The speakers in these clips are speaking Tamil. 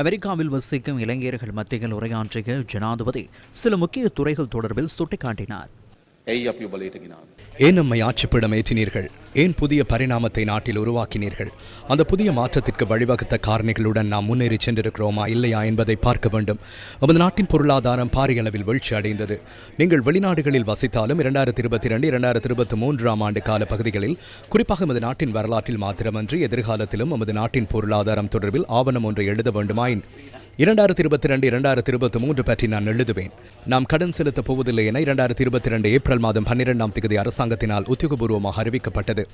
அமெரிக்காவில் வசிக்கும் இளைஞர்கள் மத்தியில் உரையாற்றிய ஜனாதிபதி சில முக்கிய துறைகள் தொடர்பில் சுட்டிக்காட்டினார். ஏன் நம்மை ஆட்சிப்பிடம் ஏற்றினீர்கள்? ஏன் புதிய பரிணாமத்தை நாட்டில் உருவாக்கினீர்கள்? அந்த புதிய மாற்றத்திற்கு வழிவகுத்த காரணிகளுடன் நாம் முன்னேறி சென்றிருக்கிறோமா இல்லையா என்பதை பார்க்க வேண்டும். நமது நாட்டின் பொருளாதாரம் பாரிய அளவில் வீழ்ச்சி அடைந்தது. நீங்கள் வெளிநாடுகளில் வசித்தாலும் இரண்டாயிரத்தி இருபத்தி ரெண்டு இரண்டாயிரத்தி இருபத்தி மூன்றாம் ஆண்டு கால பகுதிகளில் குறிப்பாக நமது நாட்டின் வரலாற்றில் மாத்திரமன்றி எதிர்காலத்திலும் நமது நாட்டின் பொருளாதாரம் தொடர்பில் ஆவணம் ஒன்றை எழுத வேண்டுமாயின். இரண்டாயிரத்தி இருபத்தி ரெண்டு இரண்டாயிரத்தி இருபத்தி மூன்று பற்றி நான் எழுதுவேன். நாம் கடன் செலுத்தப் போவதில்லை என இரண்டாயிரத்தி இருபத்தி ரெண்டு ஏப்ரல் மாதம் பன்னிரெண்டாம் தேதி அரசாங்கத்தினால் உத்தியோகபூர்வமாக அறிவிக்கப்பட்டது.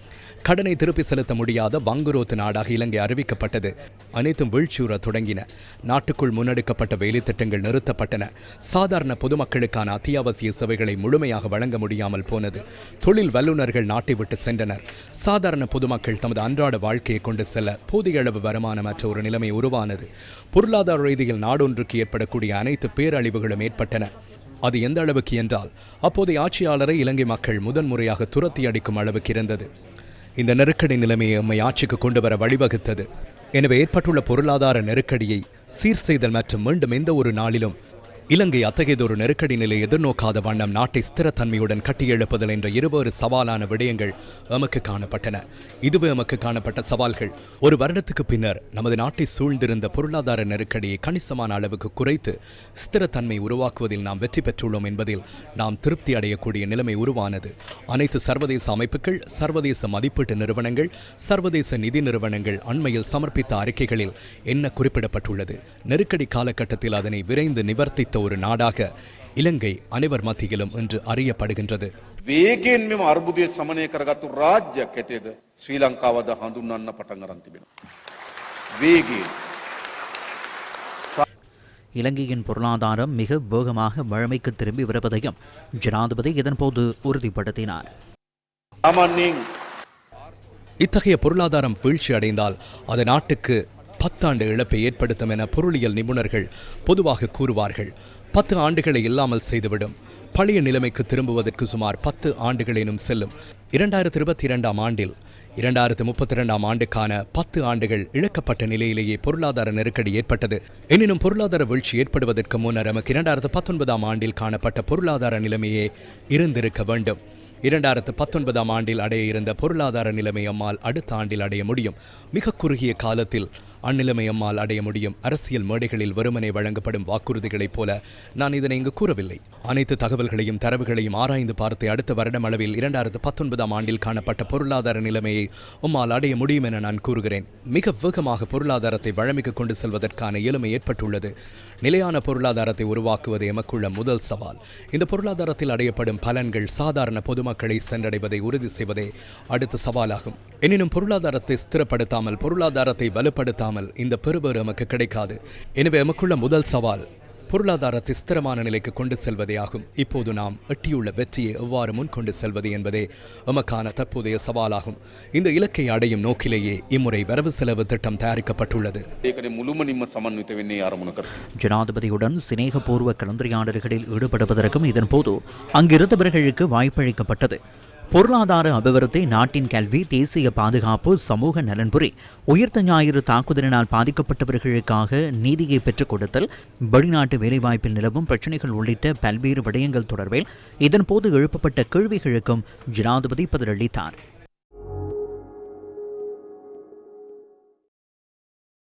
கடனை திருப்பி செலுத்த முடியாத வங்குரோத்து நாடாக இலங்கை அறிவிக்கப்பட்டது. அனைத்தும் வீழ்ச்சியுற தொடங்கின. நாட்டுக்குள் முன்னெடுக்கப்பட்ட வேலைத்திட்டங்கள் நிறுத்தப்பட்டன. சாதாரண பொதுமக்களுக்கான அத்தியாவசிய சேவைகளை முழுமையாக வழங்க முடியாமல் போனது. தொழில் வல்லுநர்கள் நாட்டை விட்டு சென்றனர். சாதாரண பொதுமக்கள் தமது அன்றாட வாழ்க்கையை கொண்டு செல்ல போதிய அளவு வருமானமற்ற ஒரு நிலைமை உருவானது. பொருளாதார ரீதியில் நாடொன்றுக்கு ஏற்படக்கூடிய அனைத்து பேரழிவுகளும் ஏற்பட்டன. அது எந்த அளவுக்கு என்றால் அப்போதைய ஆட்சியாளரை இலங்கை மக்கள் முதன்முறையாக துரத்தி அடிக்கும் அளவுக்கு இருந்தது. இந்த நெருக்கடி நிலைமையை எம்மை ஆட்சிக்கு கொண்டு வர வழிவகுத்தது. எனவே ஏற்பட்டுள்ள பொருளாதார நெருக்கடியை சீர் செய்தல் மற்றும் மீண்டும் எந்த ஒரு நாளிலும் இலங்கை அத்தகையதொரு நெருக்கடி நிலை எதிர்நோக்காத வண்ணம் நாட்டை ஸ்திரத்தன்மையுடன் கட்டியெழுப்புதல் என்ற இருவேறு சவாலான விடயங்கள் எமக்கு காணப்பட்டன. இதுவே எமக்கு காணப்பட்ட சவால்கள். ஒரு வருடத்துக்கு பின்னர் நமது நாட்டை சூழ்ந்திருந்த பொருளாதார நெருக்கடியை கணிசமான அளவுக்கு குறைத்து ஸ்திரத்தன்மை உருவாக்குவதில் நாம் வெற்றி பெற்றுள்ளோம் என்பதில் நாம் திருப்தி அடையக்கூடிய நிலைமை உருவானது. அனைத்து சர்வதேச அமைப்புகள் சர்வதேச மதிப்பீட்டு நிறுவனங்கள் சர்வதேச நிதி நிறுவனங்கள் அண்மையில் சமர்ப்பித்த அறிக்கைகளில் என்ன குறிப்பிடப்பட்டுள்ளது? நெருக்கடி காலகட்டத்தில் அதனை விரைந்து நிவர்த்தி நிவர்த்தித்த ஒரு நாடாக இலங்கை அனைவர் மத்தியிலும் இன்று அறியப்படுகின்றது වේගෙන් මෙම අර්බුදය සමනය කරගත්තු රාජ්‍යයක් ඇටේද ශ්‍රී ලංකාවද හඳුන්වන්න පටන් අරන් තිබෙන. වේගේ. இலங்கையின் பொருளாதாரம் மிக வேகமாக வழமைக்கு திரும்பி வருவதையும் ஜனாதிபதி இதன்போது உறுதிப்படுத்தினார் සාමාන්‍යයෙන් இத்தகைய பொருளாதாரம் வீழ்ச்சி அடைந்தால் அது நாட்டுக்கு பத்தாண்டு இழப்பை ஏற்படுத்தும் என பொருளியல் நிபுணர்கள் பொதுவாக கூறுவார்கள். பத்து ஆண்டுகளை இல்லாமல் செய்துவிடும். பழைய நிலைமைக்கு திரும்புவதற்கு சுமார் பத்து ஆண்டுகளேனும் செல்லும். இரண்டாயிரத்தி இருபத்தி இரண்டாம் ஆண்டில் இரண்டாயிரத்து முப்பத்தி இரண்டாம் ஆண்டுக்கான பத்து ஆண்டுகள் இழக்கப்பட்ட நிலையிலேயே பொருளாதார நெருக்கடி ஏற்பட்டது. எனினும் பொருளாதார வீழ்ச்சி ஏற்படுவதற்கு முன்னர் நமக்கு இரண்டாயிரத்து பத்தொன்பதாம் ஆண்டில் காணப்பட்ட பொருளாதார நிலைமையே இருந்திருக்க வேண்டும். இரண்டாயிரத்து பத்தொன்பதாம் ஆண்டில் அடைய இருந்த பொருளாதார நிலைமை அம்மால் அடுத்த ஆண்டில் அடைய முடியும். மிக குறுகிய காலத்தில் அந்நிலைமை அம்மால் அடைய முடியும். அரசியல் மேடைகளில் வெறுமனே வழங்கப்படும் வாக்குறுதிகளைப் போல நான் இதனை இங்கு கூறவில்லை. அனைத்து தகவல்களையும் தரவுகளையும் ஆராய்ந்து பார்த்து அடுத்த வருடம் அளவில் இரண்டாயிரத்து பத்தொன்பதாம் ஆண்டில் காணப்பட்ட பொருளாதார நிலைமையை உம்மால் அடைய முடியும் என நான் கூறுகிறேன். மிக வேகமாக பொருளாதாரத்தை வழமைக்கு கொண்டு செல்வதற்கான இயலுமை ஏற்பட்டுள்ளது. நிலையான பொருளாதாரத்தை உருவாக்குவது எமக்குள்ள முதல் சவால். இந்த பொருளாதாரத்தில் அடையப்படும் பலன்கள் சாதாரண பொதுமக்களை சென்றடைவதை உறுதி செய்வதே அடுத்த சவாலாகும். எனினும் பொருளாதாரத்தை ஸ்திரப்படுத்தாமல் பொருளாதாரத்தை வலுப்படுத்தாமல் இல்லாமல் இந்த பெருபேறு எமக்கு கிடைக்காது. எனவே எமக்குள்ள முதல் சவால் பொருளாதாரத்தை ஸ்திரமான நிலைக்கு கொண்டு செல்வதே ஆகும். இப்போது நாம் எட்டியுள்ள வெற்றியை எவ்வாறு முன் கொண்டு செல்வது என்பதே எமக்கான தற்போதைய சவாலாகும். இந்த இலக்கை அடையும் நோக்கிலேயே இம்முறை வரவு செலவு திட்டம் தயாரிக்கப்பட்டுள்ளது. ஜனாதிபதியுடன் சிநேகபூர்வ கலந்துரையாடல்களில் ஈடுபடுவதற்கும் இதன்போது அங்கிருந்தவர்களுக்கு வாய்ப்பளிக்கப்பட்டது. பொருளாதார அபிவிருத்தி நாட்டின் கல்வி தேசிய பாதுகாப்பு சமூக நலன்புரி உயிர்த்த ஞாயிறு தாக்குதலினால் பாதிக்கப்பட்டவர்களுக்காக நீதியை பெற்றுக் கொடுத்தல் வெளிநாட்டு வேலைவாய்ப்பில் நிலவும் பிரச்சினைகள் உள்ளிட்ட பல்வேறு விடயங்கள் தொடர்பில் இதன்போது எழுப்பப்பட்ட கேள்விகளுக்கும் ஜனாதிபதி பதிலளித்தார்.